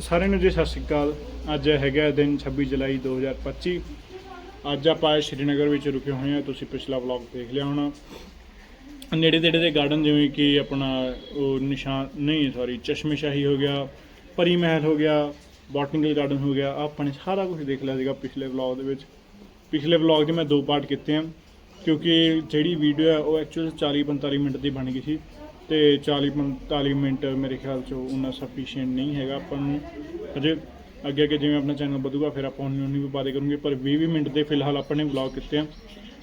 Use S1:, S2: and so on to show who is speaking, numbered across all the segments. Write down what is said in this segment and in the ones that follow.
S1: ਸਾਰਿਆਂ ਨੂੰ ਜੀ ਸਤਿ ਸ਼੍ਰੀ ਅਕਾਲ। ਅੱਜ ਹੈਗਾ ਦਿਨ 26 ਜੁਲਾਈ 2025 ਅੱਜ ਆਪਾਂ ਸ਼੍ਰੀਨਗਰ ਵਿੱਚ ਰੁਕੇ ਹੋਏ ਹਾਂ। ਤੁਸੀਂ ਪਿਛਲਾ ਵਲੌਗ ਦੇਖ ਲਿਆ ਹੋਣਾ। ਨੇੜੇ ਤੇੜੇ ਦੇ ਗਾਰਡਨ ਜਿਵੇਂ ਕਿ ਆਪਣਾ ਉਹ ਨਿਸ਼ਾਨ, ਨਹੀਂ ਸੌਰੀ ਚਸ਼ਮੇ ਸ਼ਾਹੀ ਹੋ ਗਿਆ, ਪਰੀ ਮਹਿਲ ਹੋ ਗਿਆ ਬੋਟਨੀਕਲ ਗਾਰਡਨ ਹੋ ਗਿਆ। ਆਪਾਂ ਨੇ ਸਾਰਾ ਕੁਝ ਦੇਖ ਲਿਆ ਸੀਗਾ ਪਿਛਲੇ ਵਲੌਗ ਦੇ ਵਿੱਚ। ਪਿਛਲੇ ਵਲੌਗ 'ਚ ਮੈਂ ਦੋ ਪਾਰਟ ਕੀਤੇ ਆ। ਕਿਉਂਕਿ ਜਿਹੜੀ ਵੀਡੀਓ ਹੈ, ਉਹ ਐਕਚੁਅਲ 40 45 ਮਿੰਟ ਦੀ ਬਣ ਗਈ ਸੀ ਤੇ 40 45 ਮਿੰਟ ਮੇਰੇ ਖਿਆਲ 'ਚ ਉਹਨਾਂ ਸਫੀਸ਼ੀਐਂਟ ਨਹੀਂ ਹੈਗਾ ਆਪਾਂ ਨੂੰ। ਅਜੇ ਅੱਗੇ ਅੱਗੇ ਜਿਵੇਂ ਆਪਣਾ ਚੈਨਲ ਵਧੂਗਾ, ਫਿਰ ਆਪਾਂ ਉਨੀ ਉਨੀ ਵੀ ਬਾਤ ਕਰੂੰਗੇ, ਪਰ 20 20 ਮਿੰਟ ਦੇ ਫਿਲਹਾਲ ਆਪਾਂ ਨੇ ਵਲੌਗ ਕੀਤੇ ਆ।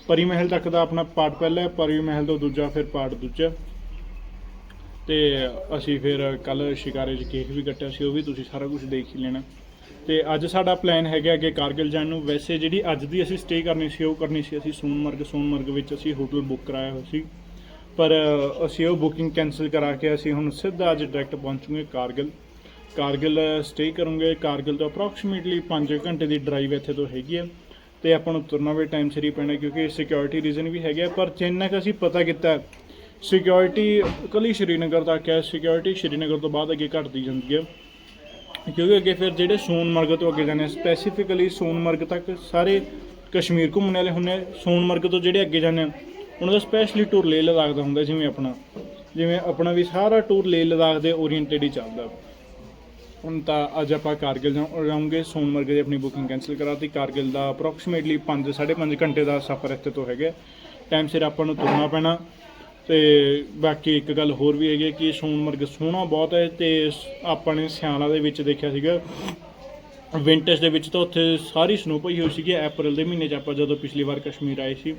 S1: ਪਰੀ ਮਹਿਲ ਤੱਕ ਦਾ ਆਪਣਾ ਪਾਰਟ ਪਹਿਲਾ ਹੈ, ਪਰੀ ਮਹਿਲ ਤੋਂ ਦੂਜਾ ਫਿਰ ਪਾਰਟ ਦੂਜਾ। ਤੇ ਅਸੀਂ ਫਿਰ ਕੱਲ ਸ਼ਿਕਾਰੇ 'ਚ ਕੇਕ ਵੀ ਕੱਟਿਆ ਸੀ, ਉਹ ਵੀ ਤੁਸੀਂ ਸਾਰਾ ਕੁਝ ਦੇਖ ਹੀ ਲੈਣਾ। ਤੇ ਅੱਜ ਸਾਡਾ ਪਲਾਨ ਹੈਗਾ ਅੱਗੇ ਕਾਰਗਿਲ ਜਾਣ ਨੂੰ। ਵੈਸੇ ਜਿਹੜੀ ਅੱਜ ਦੀ ਅਸੀਂ ਸਟੇ ਕਰਨੀ ਸੀ, ਉਹ ਕਰਨੀ ਸੀ ਅਸੀਂ ਸੋਨਮਰਗ। ਸੋਨਮਰਗ ਵਿੱਚ ਅਸੀਂ ਹੋਟਲ ਬੁੱਕ ਕਰਾਇਆ ਹੋਇਆ ਸੀ। ਪਰ ਅਸੀਂ ਉਹ ਬੁਕਿੰਗ ਕੈਨਸਲ ਕਰਾ ਕੇ ਅਸੀਂ ਹੁਣ ਸਿੱਧਾ ਅੱਜ ਡਾਇਰੈਕਟ ਪਹੁੰਚੂਗੇ ਕਾਰਗਿਲ। ਕਾਰਗਿਲ ਸਟੇ ਕਰੂੰਗੇ। ਕਾਰਗਿਲ ਤੋਂ ਅਪਰੋਕਸੀਮੇਟਲੀ 5 ਘੰਟੇ ਦੀ ਡਰਾਈਵ ਇੱਥੇ ਤੋਂ ਹੈਗੀ ਹੈ ਤੇ ਆਪਾਂ ਨੂੰ ਤੁਰਨਾ ਵੀ ਟਾਈਮ ਸਿਰ ਹੀ ਪੈਣਾ, ਕਿਉਂਕਿ ਸਿਕਿਉਰਿਟੀ ਰੀਜ਼ਨ ਵੀ ਹੈਗਾ ਪਰ ਜਿੰਨਾ ਕੁ ਅਸੀਂ ਪਤਾ ਕੀਤਾ ਸਿਕਿਉਰਿਟੀ ਕੱਲੀ ਸ਼੍ਰੀਨਗਰ ਤੱਕ ਹੈ। ਸਿਕਿਉਰਿਟੀ ਸ਼੍ਰੀਨਗਰ ਤੋਂ ਬਾਅਦ ਅੱਗੇ ਘਟਦੀ ਜਾਂਦੀ ਹੈ। ਕਿਉਂਕਿ ਅੱਗੇ ਫਿਰ ਜਿਹੜੇ ਸੋਨਮਰਗ ਤੋਂ ਅੱਗੇ ਜਾਂਦੇ ਸਪੈਸੀਫਿਕਲੀ ਸੋਨਮਰਗ ਤੱਕ ਸਾਰੇ ਕਸ਼ਮੀਰ ਘੁੰਮਣ ਵਾਲੇ ਹੁੰਦੇ ਆ। ਸੋਨਮਰਗ ਤੋਂ ਜਿਹੜੇ ਅੱਗੇ ਜਾਂਦੇ ਆ, ਉਹਨਾਂ ਦਾ ਸਪੈਸ਼ਲੀ ਟੂਰ ਲੇਹ ਲਦਾਖ ਦਾ ਹੁੰਦਾ, ਜਿਵੇਂ ਆਪਣਾ ਜਿਵੇਂ ਆਪਣਾ ਵੀ ਸਾਰਾ ਟੂਰ ਲੇਹ ਲਦਾਖ ਦੇ ਓਰੀਐਂਟਡ ਹੀ ਚੱਲਦਾ ਹੁਣ ਤਾਂ ਅੱਜ ਆਪਾਂ ਕਾਰਗਿਲ ਜਾ- ਸੋਨਮਰਗ ਦੀ ਆਪਣੀ ਬੁਕਿੰਗ ਕੈਨਸਲ ਕਰਾਤੀ, ਕਾਰਗਿਲ ਦਾ ਅਪਰੋਕਸੀਮੇਟਲੀ 5 5.5 ਘੰਟੇ ਦਾ ਸਫ਼ਰ ਇੱਥੇ ਤੋਂ ਹੈਗਾ ਟਾਈਮ ਸਿਰ ਆਪਾਂ ਨੂੰ ਤੁਰਨਾ ਪੈਣਾ ਤੇ ਬਾਕੀ ਇੱਕ ਗੱਲ ਹੋਰ ਵੀ ਹੈਗੀ ਹੈ ਕਿ ਸੋਨਮਰਗ ਸੋਹਣਾ ਬਹੁਤ ਹੈ ਤੇ ਸ- ਆਪਾਂ ਨੇ ਸਿਆਲਾਂ ਦੇ ਵਿੱਚ ਦੇਖਿਆ ਸੀਗਾ ਵਿੰਟਰਸ ਦੇ ਵਿੱਚ ਤਾਂ ਉੱਥੇ ਸਾਰੀ ਸਨੋ ਪਈ ਹੋਈ ਸੀਗੀ ਅਪ੍ਰੈਲ ਦੇ ਮਹੀਨੇ 'ਚ ਆਪਾਂ ਜਦੋਂ ਪਿਛਲੀ ਵਾਰ ਕਸ਼ਮੀਰ ਆਏ ਸੀ।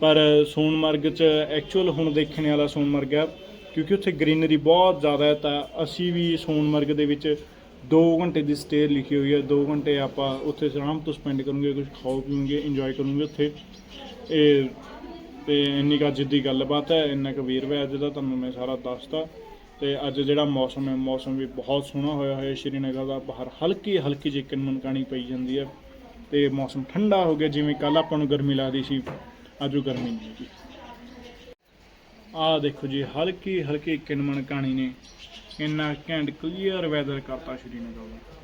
S1: ਪਰ ਸੋਨਮਰਗ 'ਚ ਐਕਚੁਅਲ ਹੁਣ ਦੇਖਣ ਵਾਲਾ ਸੋਨਮਰਗ ਹੈ ਕਿਉਂਕਿ ਉੱਥੇ ਗ੍ਰੀਨਰੀ ਬਹੁਤ ਜ਼ਿਆਦਾ ਹੈ ਤਾਂ ਅਸੀਂ ਵੀ ਸੋਨਮਰਗ ਦੇ ਵਿੱਚ 2 ਘੰਟੇ ਦੀ ਸਟੇ ਲਿਖੀ ਹੋਈ ਹੈ 2 ਘੰਟੇ ਆਪਾਂ ਉੱਥੇ ਆਰਾਮ ਤੋਂ ਸਪੈਂਡ ਕਰੂੰਗੇ ਕੁਝ ਖਾਓ ਪੀਵਾਂਗੇ ਇੰਜੋਏ ਕਰੂੰਗੇ ਉੱਥੇ। ਇਹ ਤੇ ਇੰਨੀ ਕੁ ਅੱਜ ਦੀ ਗੱਲਬਾਤ ਹੈ, ਇੰਨਾ ਕੁ ਵੀਰਵਾ ਅੱਜ ਦਾ, ਤੁਹਾਨੂੰ ਮੈਂ ਸਾਰਾ ਦੱਸਤਾ। ਤੇ ਅੱਜ ਜਿਹੜਾ ਮੌਸਮ ਹੈ, ਮੌਸਮ ਵੀ ਬਹੁਤ ਸੋਹਣਾ ਹੋਇਆ ਹੋਇਆ ਸ਼੍ਰੀਨਗਰ ਦਾ, ਬਾਹਰ ਹਲਕੀ ਹਲਕੀ ਜਿਹੀ ਕਿਨਮਨ ਕਾਣੀ ਪਈ ਜਾਂਦੀ ਹੈ। ਤੇ ਮੌਸਮ ਠੰਡਾ ਹੋ ਗਿਆ, ਜਿਵੇਂ ਕੱਲ ਆਪਾਂ ਨੂੰ ਗਰਮੀ ਲੱਗਦੀ ਸੀ, ਅੱਜ ਉਹ ਗਰਮੀ ਨਹੀਂ ਹੈਗੀ। ਆਹ ਦੇਖੋ ਜੀ, ਹਲਕੀ ਹਲਕੀ ਕਿਨਮਨ ਕਾਣੀ ਨੇ ਇੰਨਾ ਘੈਂਟ ਕਲੀਅਰ ਵੈਦਰ ਕਰਤਾ ਸ਼੍ਰੀਨਗਰ ਦਾ।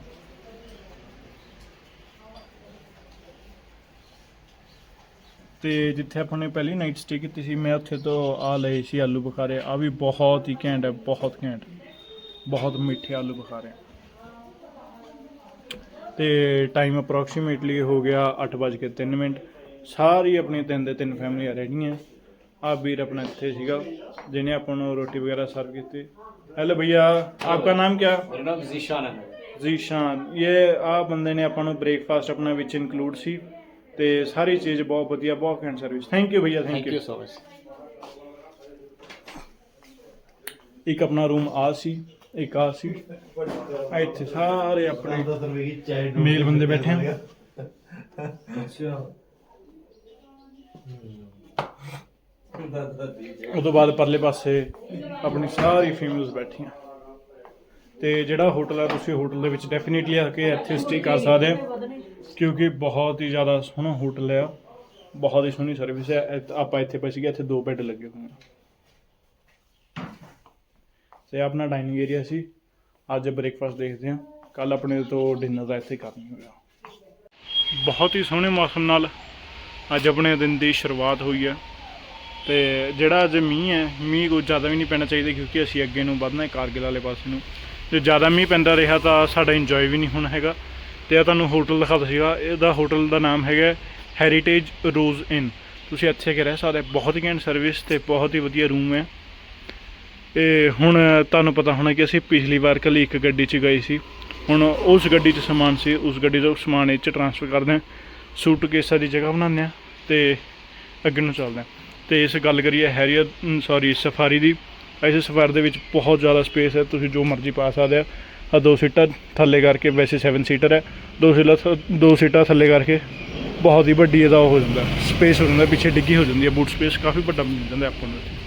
S1: ਤੇ ਜਿੱਥੇ ਆਪਾਂ ਨੇ ਪਹਿਲੀ ਨਾਈਟ ਸਟੇ ਕੀਤੀ ਸੀ ਮੈਂ ਉੱਥੇ ਤੋਂ ਆ ਲਏ ਸੀ ਆਲੂ ਬੁਖਾਰੇ। ਆ ਵੀ ਬਹੁਤ ਹੀ ਘੈਂਟ ਹੈ ਬਹੁਤ ਘੈਂਟ। ਬਹੁਤ ਮਿੱਠੇ ਆਲੂ ਬੁਖਾਰੇ। ਤੇ ਟਾਈਮ ਅਪਰੋਕਸੀਮੇਟਲੀ ਹੋ ਗਿਆ 8:03 ਮਿੰਟ। ਸਾਰੀ ਆਪਣੀ ਤਿੰਨ ਦੇ ਤਿੰਨ ਫੈਮਲੀਆਂ ਰਹਿਣੀਆਂ ਆ ਵੀਰ ਆਪਣਾ ਇੱਥੇ ਸੀਗਾ ਜਿਹਨੇ ਆਪਾਂ ਨੂੰ ਰੋਟੀ ਵਗੈਰਾ ਸਰਵ ਕੀਤੀ। ਹੈਲੋ ਭਈਆ ਆਪਕਾ ਨਾਮ
S2: ਕੀ ਮੇਰਾ ਜ਼ੀਸ਼ਾਨ ਹੈ।
S1: ਜ਼ੀਸ਼ਾਨ। ਇਹ ਆ ਬੰਦੇ ਨੇ ਆਪਾਂ ਨੂੰ ਬ੍ਰੇਕਫਾਸਟ ਆਪਣਾ ਵਿੱਚ ਇਨਕਲੂਡ ਸੀ। ਤੇ ਸਾਰੀ ਚੀਜ਼ ਬਹੁਤ ਵਧੀਆ ਬਹੁਤ ਘੈਂਟ ਸਰਵਿਸ ਥੈਂਕ ਯੂ ਭਈਆ ਥੈਂਕ ਯੂ ਇੱਕ ਆਪਣਾ ਰੂਮ ਆ ਸੀ ਇੱਕ ਆ ਸੀ। ਇੱਥੇ ਸਾਰੇ ਆਪਣੇ ਮੇਲ ਬੰਦੇ ਬੈਠੇ ਆ। ਉਸ ਤੋਂ ਬਾਅਦ ਪਰਲੇ ਪਾਸੇ ਆਪਣੀ ਸਾਰੀ ਫੀਮੇਲਸ ਬੈਠੀਆਂ। ਤੇ ਜਿਹੜਾ ਹੋਟਲ ਆ ਤੁਸੀਂ ਹੋਟਲ ਦੇ ਵਿੱਚ ਡੈਫੀਨਿਟਲੀ ਆ ਕੇ ਇੱਥੇ ਸਟੇ ਕਰ ਸਕਦੇ ਆ। ਕਿਉਂਕਿ ਬਹੁਤ ਹੀ ਜ਼ਿਆਦਾ ਸੋਹਣਾ ਹੋਟਲ ਆ। ਬਹੁਤ ਹੀ ਸੋਹਣੀ ਸਰਵਿਸ ਹੈ ਇੱਥੇ- ਆਪਾਂ ਇੱਥੇ ਪਏ ਸੀਗੇ, ਇੱਥੇ ਦੋ ਬੈੱਡ ਲੱਗੇ ਹੋਏ ਆ। ਤੇ ਆਪਣਾ ਡਾਈਨਿੰਗ ਏਰੀਆ ਸੀ। ਅੱਜ ਬ੍ਰੇਕਫਾਸਟ ਦੇਖਦੇ ਹਾਂ ਕੱਲ ਆਪਣੇ ਤੋਂ ਡਿਨਰ ਦਾ ਇੱਥੇ ਕਰਨੀ ਹੋਇਆ ਬਹੁਤ ਹੀ ਸੋਹਣੇ ਮੌਸਮ ਨਾਲ ਅੱਜ ਆਪਣੇ ਦਿਨ ਦੀ ਸ਼ੁਰੂਆਤ ਹੋਈ ਹੈ ਤੇ ਜਿਹੜਾ ਅੱਜ ਮੀਂਹ ਹੈ, ਮੀਂਹ ਕੋਈ ਜ਼ਿਆਦਾ ਵੀ ਨਹੀਂ ਪੈਣਾ ਚਾਹੀਦਾ ਕਿਉਂਕਿ ਅਸੀਂ ਅੱਗੇ ਨੂੰ ਵਧਣਾ ਹੈ ਕਾਰਗਿਲ ਵਾਲੇ ਪਾਸੇ ਨੂੰ। ਜੇ ਜ਼ਿਆਦਾ ਮੀਂਹ ਪੈਂਦਾ ਰਿਹਾ ਤਾਂ ਸਾਡਾ ਇੰਜੋਏ ਵੀ ਨਹੀਂ ਹੋਣਾ ਹੈਗਾ। ਤੇ ਆ ਤੁਹਾਨੂੰ ਹੋਟਲ ਦਿਖਾਤਾ ਸੀਗਾ, ਇਹਦਾ ਹੋਟਲ ਦਾ ਨਾਮ ਹੈਗਾ ਹੈਰੀਟੇਜ ਰੋਜ਼ ਇਨ ਤੁਸੀਂ ਇੱਥੇ ਕੇ ਰਹਿ ਸਕਦੇ, ਬਹੁਤ ਹੀ ਘੈਂਟ ਸਰਵਿਸ ਤੇ ਬਹੁਤ ਹੀ ਵਧੀਆ ਰੂਮ ਹੈ। ਇਹ ਹੁਣ ਤੁਹਾਨੂੰ ਪਤਾ ਹੋਣਾ ਕਿ ਅਸੀਂ ਪਿਛਲੀ ਵਾਰ ਕੱਲੀ ਇੱਕ ਗੱਡੀ 'ਚ ਗਏ ਸੀ। ਹੁਣ ਉਸ ਗੱਡੀ 'ਚ ਸਮਾਨ ਸੀ, ਉਸ ਗੱਡੀ ਦਾ ਸਮਾਨ ਇਹ 'ਚ ਟਰਾਂਸਫਰ ਕਰਦੇ ਹਾਂ। ਸੂਟਕੇਸਾਂ ਦੀ ਜਗ੍ਹਾ ਬਣਾਉਂਦੇ ਹਾਂ ਤੇ ਅੱਗੇ ਨੂੰ ਚੱਲਦੇ ਹਾਂ। ਤੇ ਇਸ ਗੱਲ ਕਰੀਏ ਹੈਰੀਅਰ ਸੌਰੀ ਸਫਾਰੀ ਦੀ, ਇਸ ਸਫਾਰੀ ਦੇ ਵਿੱਚ ਬਹੁਤ ਜ਼ਿਆਦਾ ਸਪੇਸ ਹੈ, ਤੁਸੀਂ ਜੋ ਮਰਜ਼ੀ ਪਾ ਸਕਦੇ ਆ ਆ ਦੋ ਸੀਟਾਂ ਥੱਲੇ ਕਰਕੇ, ਵੈਸੇ 7 ਸੀਟਰ ਹੈ। ਦੋ ਸੀਟਾਂ ਦੋ ਸੀਟਾਂ ਥੱਲੇ ਕਰਕੇ ਬਹੁਤ ਹੀ ਵੱਡੀ ਇਹਦਾ ਉਹ ਹੋ ਜਾਂਦਾ ਸਪੇਸ ਹੋ ਜਾਂਦਾ, ਪਿੱਛੇ ਡਿੱਗੀ ਹੋ ਜਾਂਦੀ ਹੈ ਬੂਟ ਸਪੇਸ ਕਾਫੀ ਵੱਡਾ ਮਿਲ ਜਾਂਦਾ ਆਪਾਂ ਨੂੰ ਇੱਥੇ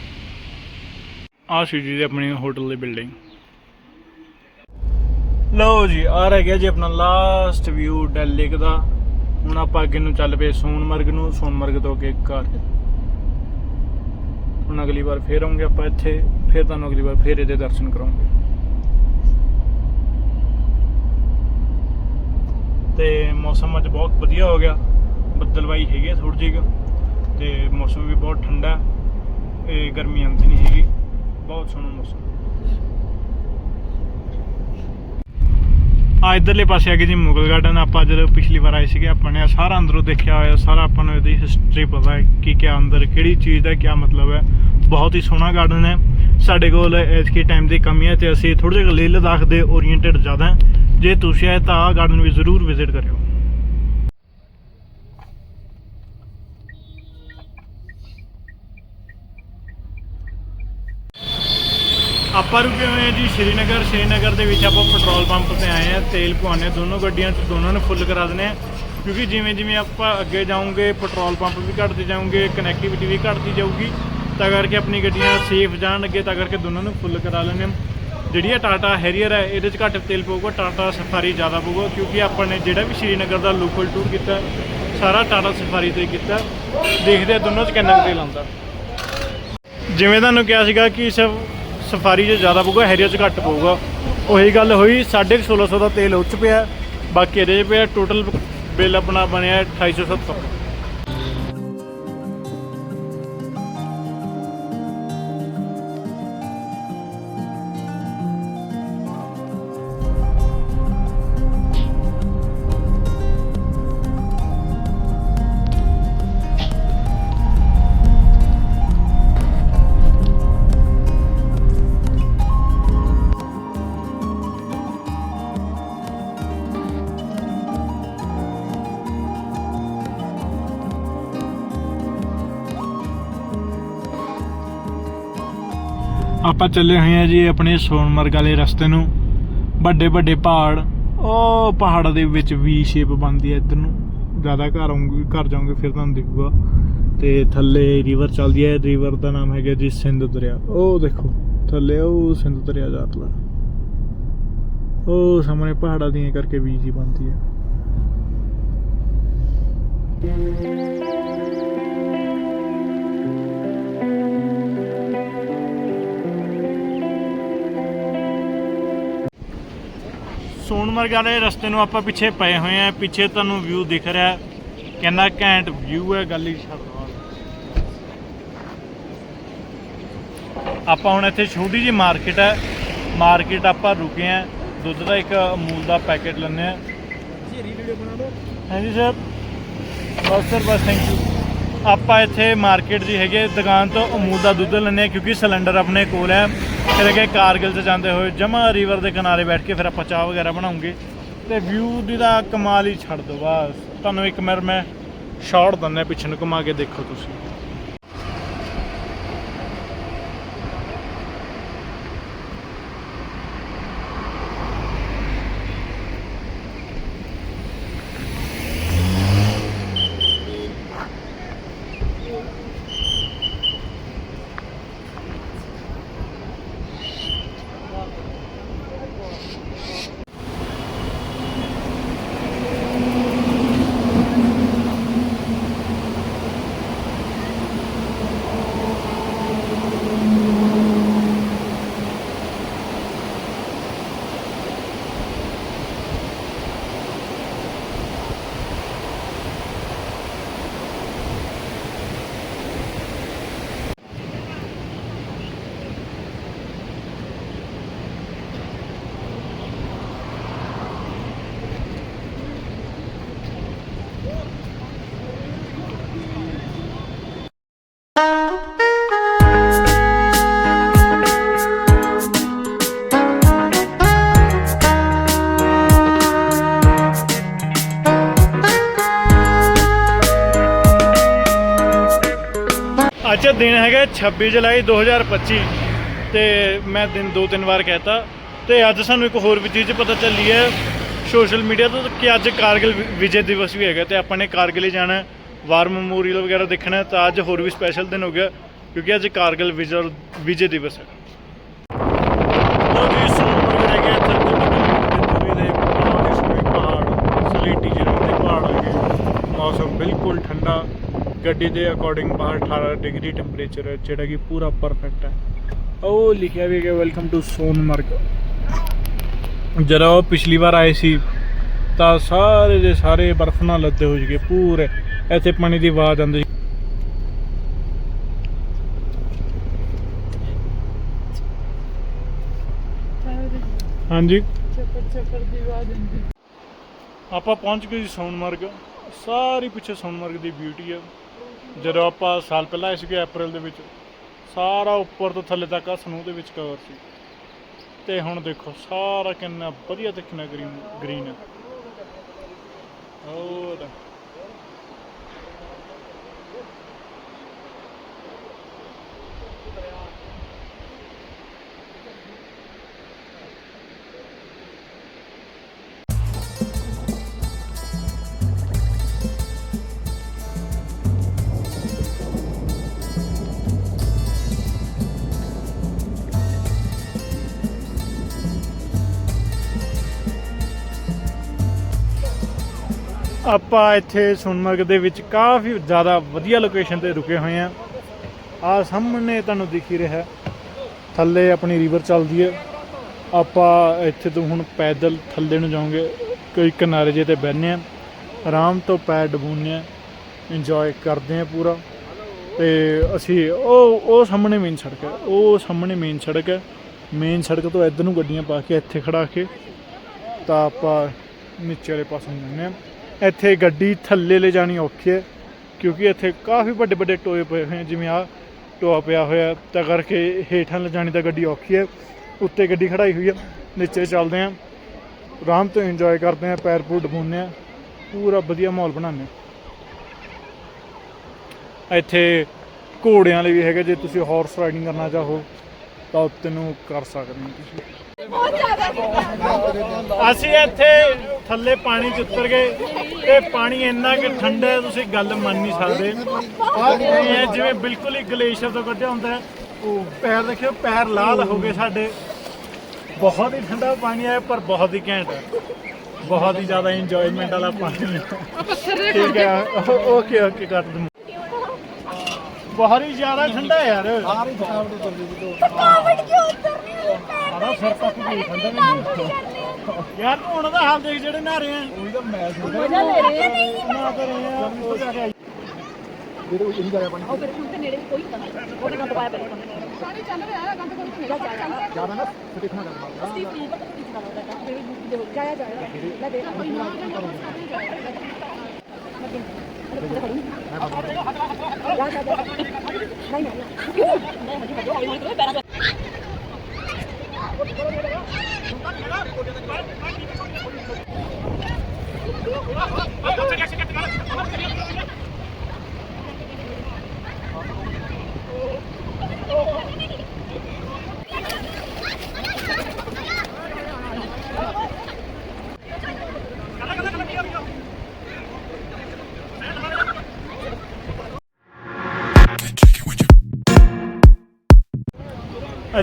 S1: ਆ ਸੀ ਜੀ ਆਪਣੀ ਹੋਟਲ ਦੀ ਬਿਲਡਿੰਗ ਲਓ ਜੀ ਆ ਰਹਿ ਗਿਆ ਜੀ ਆਪਣਾ ਲਾਸਟ ਵਿਊ ਡੈਲ ਲੇਕ ਦਾ। ਹੁਣ ਆਪਾਂ ਅੱਗੇ ਨੂੰ ਚੱਲ ਪਏ ਸੋਨਮਰਗ ਨੂੰ, ਸੋਨਮਰਗ ਤੋਂ ਅੱਗੇ ਘਰ। ਹੁਣ ਅਗਲੀ ਵਾਰ ਫੇਰ ਆਉਂਗੇ ਆਪਾਂ ਇੱਥੇ, ਫੇਰ ਤੁਹਾਨੂੰ ਅਗਲੀ ਵਾਰ ਫੇਰ ਇਹਦੇ ਦਰਸ਼ਨ ਕਰਾਉਂਗੇ। ਤੇ ਮੌਸਮ ਅੱਜ ਬਹੁਤ ਵਧੀਆ ਹੋ ਗਿਆ। ਬੱਦਲਵਾਈ ਹੈਗੀ ਆ ਥੋੜੀ ਜਿਹੀ ਕੁ, ਤੇ ਮੌਸਮ ਵੀ ਬਹੁਤ ਠੰਡਾ ਇਹ ਗਰਮੀ ਆਉਂਦੀ ਨਹੀਂ ਹੈਗੀ। ਬਹੁਤ ਸੋਹਣਾ ਮੌਸਮ। ਆ ਇਧਰਲੇ ਪਾਸੇ ਆ ਗਏ ਜੀ ਮੁਗਲ ਗਾਰਡਨ ਆਪਾਂ ਜਦੋਂ ਪਿਛਲੀ ਵਾਰ ਆਏ ਸੀਗੇ, ਆਪਾਂ ਨੇ ਸਾਰਾ ਅੰਦਰੋਂ ਦੇਖਿਆ ਹੋਇਆ, ਸਾਰਾ ਆਪਾਂ ਨੂੰ ਇਹਦੀ ਹਿਸਟਰੀ ਪਤਾ ਹੈ ਕਿ ਕਿਆ ਅੰਦਰ ਕਿਹੜੀ ਚੀਜ਼ ਦਾ ਕਿਆ ਮਤਲਬ ਹੈ। ਬਹੁਤ ਹੀ ਸੋਹਣਾ ਗਾਰਡਨ ਹੈ। ਸਾਡੇ ਕੋਲ ਐਤਕੀ ਟਾਈਮ ਦੀ ਕਮੀ ਹੈ ਤੇ ਅਸੀਂ ਥੋੜੇ ਜਿਹਾ ਲੇਹ ਲਦਾਖ ਦੇ ਓਰੀਐਂਟਡ ਜ਼ਿਆਦਾ ਜੇ ਤੁਸੀਂ ਆਏ ਤਾਂ ਆਹ ਗਾਰਡਨ ਵੀ ਜ਼ਰੂਰ ਵਿਜ਼ਿਟ ਕਰਿਓ। ਆਪਾਂ ਰੁਕੇ ਹੋਏ ਹਾਂ ਜੀ ਸ਼੍ਰੀਨਗਰ ਸ਼੍ਰੀਨਗਰ ਦੇ ਵਿੱਚ ਆਪਾਂ ਪੈਟਰੋਲ ਪੰਪ ਤੇ ਆਏ ਆ ਤੇਲ ਪਵਾਉਣੇ ਦੋਨੋਂ ਗੱਡੀਆਂ 'ਚ ਦੋਨਾਂ ਨੂੰ ਫੁੱਲ ਕਰਾ ਦਿੰਦੇ ਆ ਕਿਉਂਕਿ ਜਿਵੇਂ ਜਿਵੇਂ ਆਪਾਂ ਅੱਗੇ ਜਾਵਾਂਗੇ ਪੈਟਰੋਲ ਪੰਪ ਵੀ ਘਟਦੇ ਜਾਵਾਂਗੇ ਕਨੈਕਟੀਵਿਟੀ ਵੀ ਘਟਦੀ ਜਾਊਗੀ, ਤਾਂ ਕਰਕੇ ਆਪਣੀ ਗੱਡੀਆਂ ਸੇਫ ਜਾਣ ਅੱਗੇ ਤਾਂ ਕਰਕੇ ਦੋਨਾਂ ਨੂੰ ਫੁੱਲ ਕਰਾ ਲੈਂਦੇ ਹਾਂ। ਜਿਹੜੀ ਇਹ ਟਾਟਾ ਹੈਰੀਅਰ ਹੈ, ਇਹਦੇ 'ਚ ਘੱਟ ਤੇਲ ਪਊਗਾ, ਟਾਟਾ ਸਫਾਰੀ ਜ਼ਿਆਦਾ ਪਊਗਾ, ਕਿਉਂਕਿ ਆਪਾਂ ਨੇ ਜਿਹੜਾ ਵੀ ਸ਼੍ਰੀਨਗਰ ਦਾ ਲੋਕਲ ਟੂਰ ਕੀਤਾ, ਸਾਰਾ ਟਾਟਾ ਸਫਾਰੀ ਤੇ ਕੀਤਾ। ਦੇਖਦੇ ਆ ਦੋਨੋਂ 'ਚ ਕਿੰਨਾ ਕੁ ਤੇਲ ਆਉਂਦਾ। ਜਿਵੇਂ ਤੁਹਾਨੂੰ ਕਿਹਾ ਸੀਗਾ ਕਿ ਸਿਰਫ ਸਫਾਰੀ 'ਚ ਜ਼ਿਆਦਾ ਪਊਗਾ, ਹੈਰੀਅਰ 'ਚ ਘੱਟ ਪਊਗਾ। ਉਹੀ ਗੱਲ ਹੋਈ 1650 ਦਾ ਤੇਲ ਉੱਚ ਪਿਆ, ਬਾਕੀ ਇਹਦੇ 'ਚ ਪਿਆ ਟੋਟਲ ਬਿੱਲ ਆਪਣਾ ਬਣਿਆ 2870 ਆਪਾਂ ਚੱਲੇ ਹੋਏ ਆ ਜੀ ਆਪਣੇ ਸੋਨਮਰਗ ਵਾਲੇ ਰਸਤੇ ਨੂੰ। ਵੱਡੇ ਵੱਡੇ ਪਹਾੜ, ਉਹ ਪਹਾੜ ਦੇ ਵਿੱਚ ਵੀ ਸ਼ੇਪ ਬਣਦੀ ਹੈ ਇੱਧਰ ਨੂੰ। ਜ਼ਿਆਦਾ ਘਰ ਆਉਂਗੇ, ਘਰ ਜਾਓਗੇ ਫਿਰ ਤੁਹਾਨੂੰ ਦਿਖੂਗਾ। ਤੇ ਥੱਲੇ ਰਿਵਰ ਚੱਲਦੀ ਹੈ ਰਿਵਰ ਦਾ ਨਾਮ ਹੈਗਾ ਜੀ ਸਿੰਧ ਦਰਿਆ। ਉਹ ਦੇਖੋ, ਥੱਲੇ ਉਹ ਸਿੰਧ ਦਰਿਆ ਜਾਂਦਾ ਉਹ ਸਾਹਮਣੇ ਪਹਾੜਾਂ ਦੀਆਂ ਕਰਕੇ ਵੀ ਜੀ ਬਣਦੀ ਹੈ ਸੋਨਮਰਗ ਵਾਲੇ ਰਸਤੇ ਨੂੰ ਆਪਾਂ ਪਿੱਛੇ ਪਏ ਹੋਏ ਆ ਪਿੱਛੇ ਤੁਹਾਨੂੰ ਵਿਊ ਦਿਖ ਰਿਹਾ ਹੈ। ਕਿੰਨਾ ਘੈਂਟ ਵਿਊ ਹੈ ਗੱਲ ਹੀ ਛੱਡ ਆਪਾਂ ਹੁਣ ਇੱਥੇ ਛੋਟੀ ਜਿਹੀ ਮਾਰਕੀਟ ਹੈ। ਮਾਰਕੀਟ ਆਪਾਂ ਰੁਕੇ ਆ। ਦੁੱਧ ਦਾ ਇੱਕ ਅਮੂਲ ਦਾ ਪੈਕੇਟ ਲੈਣੇ ਆ। ਹਾਂਜੀ ਸਰ ਬਸ ਸਰ ਬਸ ਥੈਂਕ ਯੂ ਆਪਾਂ ਇੱਥੇ ਮਾਰਕੀਟ ਦੀ ਹੈਗੇ ਦੁਕਾਨ ਤੋਂ ਅਮੂਲ ਦਾ ਦੁੱਧ ਲੈਣੇ ਆ ਕਿਉਂਕਿ ਸਿਲੰਡਰ ਆਪਣੇ ਕੋਲ ਹੈ। ਫਿਰ ਅੱਗੇ ਕਾਰਗਿਲ 'ਚ ਜਾਂਦੇ ਹੋਏ ਜਮਾ ਰਿਵਰ ਦੇ ਕਿਨਾਰੇ ਬੈਠ ਕੇ ਫਿਰ ਆਪਾਂ ਚਾਹ ਵਗੈਰਾ ਬਣਾਉਂਗੇ। ਤੇ ਵਿਊ ਦੀ ਦਾ ਕਮਾਲ ਹੀ ਛੱਡ ਦੋ ਬਸ। ਤੁਹਾਨੂੰ ਇੱਕ ਮਿੰਟ ਮੈਂ ਸ਼ਾਟ ਦਿੰਦਾ ਪਿੱਛੇ ਨੂੰ ਘੁਮਾ ਕੇ ਦੇਖੋ ਤੁਸੀਂ। ਦਿਨ ਹੈਗਾ 26 ਜੁਲਾਈ 2025 ਤੇ ਮੈਂ ਦਿਨ ਦੋ ਤਿੰਨ ਵਾਰ ਕਹਿਤਾ ਤੇ ਅੱਜ ਸਾਨੂੰ ਇੱਕ ਹੋਰ ਵੀ ਚੀਜ਼ ਪਤਾ ਚੱਲੀ ਹੈ ਸੋਸ਼ਲ ਮੀਡੀਆ ਤੋਂ ਕਿ ਅੱਜ ਕਾਰਗਿਲ ਵਿ- ਵਿਜੇ ਦਿਵਸ ਵੀ ਹੈਗਾ ਤੇ ਆਪਾਂ ਨੇ ਕਾਰਗਿਲ ਜਾਣਾ ਵਾਰ ਮੈਮੋਰੀਅਲ ਵਗੈਰਾ ਦੇਖਣਾ ਤਾਂ ਅੱਜ ਹੋਰ ਵੀ ਸਪੈਸ਼ਲ ਦਿਨ ਹੋ ਗਿਆ ਕਿਉਂਕਿ ਅੱਜ ਕਾਰਗਿਲ ਵਿਜੇ ਵਿਜੇ ਦਿਵਸ ਹੈ ਲੋ ਜੀ ਸੋਨਮਰਗ ਰਹਿ ਗਿਆ ਇੱਥੇ ਤਿੰਨ ਕਿਲੋਮੀਟਰ ਦੀ ਦੂਰੀ ਦੇ ਬਹੁਤ ਹੀ ਸੋਹਣੇ ਪਹਾੜ ਸਲੇਟੀ ਜਿਹਨਾਂ ਦੇ ਪਹਾੜ ਹੈਗੇ ਮੌਸਮ ਬਿਲਕੁਲ ਠੰਡਾ ਗੱਡੀ ਦੇ ਅਕੋਰਡਿੰਗ ਬਾਹਰ 18 ਡਿਗਰੀ ਟੈਂਪਰੇਚਰ ਹੈ, ਜਿਹੜਾ ਕਿ ਪੂਰਾ ਪਰਫੈਕਟ ਹੈ। ਉਹ ਲਿਖਿਆ ਵੀ ਹੈ ਵੈਲਕਮ ਟੂ ਸੋਨਮਰਗ। ਜਦੋਂ ਪਿਛਲੀ ਵਾਰ ਆਏ ਸੀ, ਤਾਂ ਸਾਰੇ ਦੇ ਸਾਰੇ ਬਰਫ਼ ਨਾਲ ਲੱਦੇ ਹੋ ਜਗੇ ਪੂਰੇ। ਇੱਥੇ ਪਾਣੀ ਦੀ ਆਵਾਜ਼ ਆਉਂਦੀ ਹਾਂਜੀ?
S2: ਚੱਕਰ ਚੱਕਰ ਦੀ ਆਵਾਜ਼ ਹੁੰਦੀ
S1: ਆਪਾਂ ਪਹੁੰਚ ਗਏ ਜੀ ਸੋਨਮਰਗ। ਸਾਰੀ ਪਿੱਛੇ ਸੋਨਮਰਗ ਦੀ ਬਿਊਟੀ ਹੈ। ਜਦੋਂ ਆਪਾਂ ਸਾਲ ਪਹਿਲਾਂ ਆਏ ਸੀਗੇ ਅਪ੍ਰੈਲ ਦੇ ਵਿੱਚ, ਸਾਰਾ ਉੱਪਰ ਤੋਂ ਥੱਲੇ ਤੱਕ ਆ ਸਨੋ ਦੇ ਵਿੱਚ ਕਵਰ ਸੀ। ਤੇ ਹੁਣ ਦੇਖੋ, ਸਾਰਾ ਕਿੰਨਾ ਵਧੀਆ ਤੇ ਕਿੰਨਾ ਗ੍ਰੀਨ ਗ੍ਰੀਨ ਹੈ ਹੋਰ। ਆਪਾਂ ਇੱਥੇ ਸੋਨਮਰਗ ਦੇ ਵਿੱਚ ਕਾਫੀ ਜ਼ਿਆਦਾ ਵਧੀਆ ਲੋਕੇਸ਼ਨ ਤੇ ਰੁਕੇ ਹੋਏ ਆ ਆ ਸਾਹਮਣੇ ਤੁਹਾਨੂੰ ਦਿਖ ਹੀ। ਰਿਹਾ ਥੱਲੇ ਆਪਣੀ ਰਿਵਰ ਚੱਲਦੀ ਹੈ। ਆਪਾਂ ਇੱਥੇ ਤੋਂ ਹੁਣ ਪੈਦਲ ਥੱਲੇ ਨੂੰ ਜਾਵਾਂਗੇ। ਕੋਈ ਕਿਨਾਰੇ ਜੇ ਤੇ ਬਹਿੰਦੇ ਆ ਆਰਾਮ ਤੋਂ ਪੈਰ ਡਬੂਨੇ ਆ ਇੰਜੋਏ ਕਰਦੇ ਆ ਪੂਰਾ। ਤੇ ਅਸੀਂ ਉਹ ਉਹ ਸਾਹਮਣੇ ਮੇਨ ਸੜਕ ਹੈ। ਉਹ ਸਾਹਮਣੇ ਮੇਨ ਸੜਕ ਹੈ। ਮੇਨ ਸੜਕ ਤੋਂ ਇੱਧਰ ਨੂੰ ਗੱਡੀਆਂ ਪਾ ਕੇ ਇੱਥੇ ਖੜਾ ਕੇ ਤਾਂ ਆਪਾਂ ਨੀਚੇ ਵਾਲੇ ਪਾਸੇ ਨੂੰ ਜਾਂਦੇ ਹਾਂ। ਇੱਥੇ ਗੱਡੀ ਥੱਲੇ ਲੈ ਜਾਣੀ ਔਖੀ ਹੈ, ਕਿਉਂਕਿ ਇੱਥੇ ਕਾਫੀ ਵੱਡੇ ਵੱਡੇ ਟੋਏ ਪਏ ਹੋਏ ਜਿਵੇਂ ਆ ਟੋਆ ਪਿਆ ਹੋਇਆ, ਤਾਂ ਕਰਕੇ ਹੇਠਾਂ ਲੈ ਜਾਣੀ ਤਾਂ ਗੱਡੀ ਔਖੀ ਹੈ। ਉੱਤੇ ਗੱਡੀ ਖੜਾਈ ਹੋਈ ਹੈ, ਨੀਚੇ ਚੱਲਦੇ ਹਾਂ, ਆਰਾਮ ਤੋਂ ਇੰਜੋਏ ਕਰਦੇ ਹਾਂ, ਪੈਰ ਪੂਰ ਡਬੂਨੇ ਆ ਪੂਰਾ ਵਧੀਆ ਮਾਹੌਲ ਬਣਾਉਂਦੇ ਹਾਂ। ਇੱਥੇ ਘੋੜਿਆਂ ਲਈ ਵੀ ਹੈਗਾ, ਜੇ ਤੁਸੀਂ ਹਾਰਸ ਰਾਈਡਿੰਗ ਕਰਨਾ ਚਾਹੋ, ਤਾਂ ਤੈਨੂੰ ਕਰ ਸਕਦੇ ਹੋ ਤੁਸੀਂ। ਅਸੀਂ ਇੱਥੇ ਥੱਲੇ ਪਾਣੀ 'ਚ ਉਤਰ ਗਏ ਤੇ ਪਾਣੀ ਇੰਨਾ ਕਿ ਠੰਡਾ ਹੈ ਤੁਸੀਂ ਗੱਲ ਮੰਨ ਨਹੀਂ ਸਕਦੇ। ਇਹ ਜਿਵੇਂ ਬਿਲਕੁਲ ਹੀ ਗਲੇਸ਼ੀਅਰ ਤੋਂ ਕੱਢਿਆ ਹੁੰਦਾ ਹੈ। ਉਹ ਪੈਰ ਦੇਖਿਓ ਪੈਰ ਲਾਲ ਹੋ ਗਏ ਸਾਡੇ। ਬਹੁਤ ਹੀ ਠੰਡਾ ਪਾਣੀ ਹੈ ਪਰ ਬਹੁਤ ਹੀ ਘੈਂਟ ਹੈ। ਬਹੁਤ ਹੀ ਜ਼ਿਆਦਾ ਇੰਜੋਇਮੈਂਟ ਵਾਲਾ ਪਾਣੀ ਹੈ। ਠੀਕ ਹੈ ਓਕੇ ਓਕੇ ਕਰ ਦੂੰ। ਬਹੁਤ ਹੀ ਜ਼ਿਆਦਾ ਠੰਡਾ ਯਾਰ।
S3: ਥਕਾਵਟ ਕਿਉਂ ਉਤਰਨੀ ਨਹੀਂ
S1: ਆਰਾ ਸਿਰ ਤੱਕ ਵੀ ਠੰਡਾ ਨਹੀਂ ਯਾਰ ਤੂੰ ਉਹਨਾਂ ਦਾ ਹਾਲ ਦੇਖ ਜਿਹੜੇ ਨਹਾ ਰਹੇ ਆ। ਉਹੀ ਤਾਂ ਮੈਂ
S3: ਆ।
S1: ਨਾ ਕਰ ਰਹੇ ਆ। ਉਹ ਜਾ ਕੇ ਆਈ
S3: ਉਹ ਫਿਰ ਹੁਣ ਤੇ ਨੇੜੇ ਵੀ ਕੋਈ ਨਹੀਂ। ਉਹਨੇ ਗੰਦ ਪਾਇਆ ਪਹਿਲੇ ਪਾਣੀ ਚੱਲ ਰਿਹਾ ਹੈ ਗੰਦ ਕੋਈ ਨਹੀਂ ਜਾਇਆ ਜਾਣਾ ਨਾ ਦੇਖਣਾ ਕਰਦਾ ਸਟੀਫ ਨਹੀਂ ਪਤਾ ਕੀ ਚਲਾ ਰਿਹਾ ਹੈ। ਮੇਰੇ ਬੁੱਕ ਦੇ ਹੋ ਜਾਇਆ। ਜਾਇਆ ਲੈ ਦੇ ਕੋਈ ਨਾ ਜਾ ਜਾ ਜਾ। ਨਹੀਂ ਨਹੀਂ ਨਹੀਂ ਹਜੀ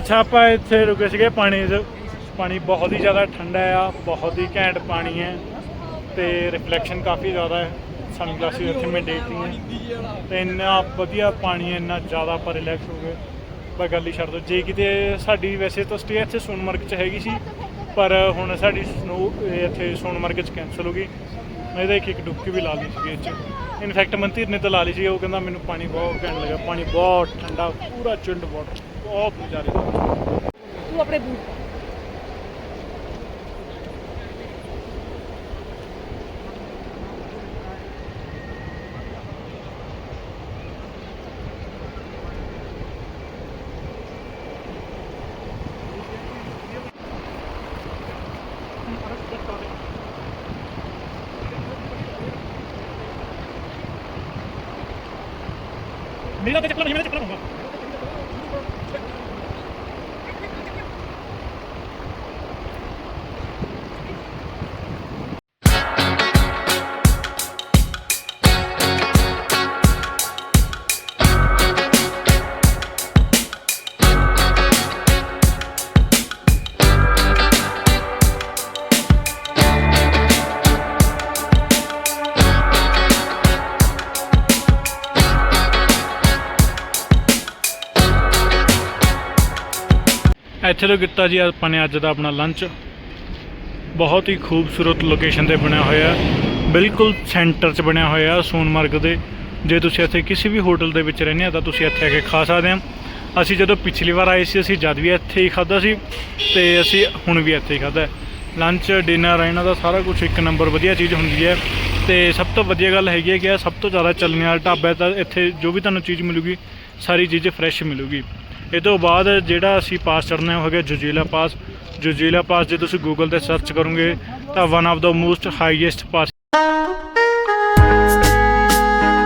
S1: ਅੱਛਾ, ਆਪਾਂ ਇੱਥੇ ਰੁਕੇ ਸੀਗੇ ਪਾਣੀ 'ਚ ਪਾਣੀ ਬਹੁਤ ਹੀ ਜ਼ਿਆਦਾ ਠੰਡਾ ਆ, ਬਹੁਤ ਹੀ ਘੈਂਟ ਪਾਣੀ ਹੈ ਤੇ ਰਿਫਲੈਕਸ਼ਨ ਕਾਫੀ ਜ਼ਿਆਦਾ ਹੈ। ਸਨਗਲਾਸਿਸ ਇੱਥੇ ਮੈਂ ਦੇਖ ਲਈਆਂ ਤੇ ਇੰਨਾ ਵਧੀਆ ਪਾਣੀ ਹੈ, ਇੰਨਾ ਜ਼ਿਆਦਾ ਆਪਾਂ ਰਿਲੈਕਸ ਹੋ ਗਏ। ਪਰ ਗੱਲ ਹੀ ਛੱਡ ਦੋ, ਜੇ ਕਿਤੇ ਸਾਡੀ ਵੈਸੇ ਤਾਂ ਸਟੇ ਇੱਥੇ ਸੋਨਮਰਗ 'ਚ ਹੈਗੀ ਸੀ, ਪਰ ਹੁਣ ਸਾਡੀ ਸਨੋ ਇੱਥੇ ਸੋਨਮਰਗ 'ਚ ਕੈਂਸਲ ਹੋ ਗਈ। ਮੈਂ ਇਹਦਾ ਇੱਕ ਇੱਕ ਡੁਬਕੀ ਵੀ ਲਾ ਲਈ ਸੀ ਇੱਥੇ ਇਨਫੈਕਟ ਮਨਤੀਰ ਨੇ ਤਾਂ ਲਾ ਲਈ ਸੀ ਉਹ ਕਹਿੰਦਾ ਮੈਨੂੰ ਪਾਣੀ ਬਹੁਤ ਘੈਂਟ ਲੱਗਾ ਪਾਣੀ ਬਹੁਤ ਠੰਡਾ, ਪੂਰਾ ਚਿਲਡ ਵਾਟਰ ਬਹੁਤ ਨਜ਼ਾਰੇ ਦਾ
S3: ਤੂੰ ਆਪਣੇ ਬੂਟ
S1: ਮੇਰਾ ਤੇ ਇੱਥੇ ਤੋਂ ਕੀਤਾ ਜੀ ਆਪਾਂ ਨੇ ਅੱਜ ਦਾ ਆਪਣਾ ਲੰਚ ਬਹੁਤ ਹੀ ਖੂਬਸੂਰਤ ਲੋਕੇਸ਼ਨ ਤੇ ਬਣਿਆ ਹੋਇਆ ਬਿਲਕੁਲ ਸੈਂਟਰ 'ਚ ਬਣਿਆ ਹੋਇਆ ਸੋਨਮਰਗ ਦੇ। ਜੇ ਤੁਸੀਂ ਇੱਥੇ ਕਿਸੇ ਵੀ ਹੋਟਲ ਦੇ ਵਿੱਚ ਰਹਿੰਦੇ ਆ ਤਾਂ ਤੁਸੀਂ ਇੱਥੇ ਆ ਕੇ ਖਾ ਸਕਦੇ ਆ ਅਸੀਂ ਜਦੋਂ ਪਿਛਲੀ ਵਾਰ ਆਏ ਸੀ, ਅਸੀਂ ਜਦ ਵੀ ਇੱਥੇ ਹੀ ਖਾਦਾ ਸੀ ਤੇ ਅਸੀਂ ਹੁਣ ਵੀ ਇੱਥੇ ਹੀ ਖਾਦਾ ਲੰਚ ਡਿਨਰ ਇਹਨਾਂ ਦਾ ਸਾਰਾ ਕੁਝ ਇੱਕ ਨੰਬਰ ਵਧੀਆ ਚੀਜ਼ ਹੁੰਦੀ ਹੈ। ਤੇ ਸਭ ਤੋਂ ਵਧੀਆ ਗੱਲ ਹੈਗੀ ਹੈ ਕਿ ਇਹ ਸਭ ਤੋਂ ਜ਼ਿਆਦਾ ਚੱਲਣ ਵਾਲਾ ਢਾਬਾ ਤਾਂ ਇੱਥੇ ਜੋ ਵੀ ਤੁਹਾਨੂੰ ਚੀਜ਼ ਮਿਲੂਗੀ, ਸਾਰੀ ਚੀਜ਼ ਫਰੈਸ਼ ਮਿਲੂਗੀ। ਇਹ ਤੋਂ ਬਾਅਦ ਜਿਹੜਾ ਅਸੀਂ ਪਾਸ ਚੜਨਾ ਉਹ ਹੈਗਾ ਜੁਜੀਲਾ ਪਾਸ। ਜੁਜੀਲਾ ਪਾਸ ਜੇ ਤੁਸੀਂ ਗੂਗਲ ਤੇ ਸਰਚ ਕਰੋਗੇ ਤਾਂ ਵਨ ਆਫ ਦਾ ਮੋਸਟ ਹਾਈਐਸਟ ਪਾਸ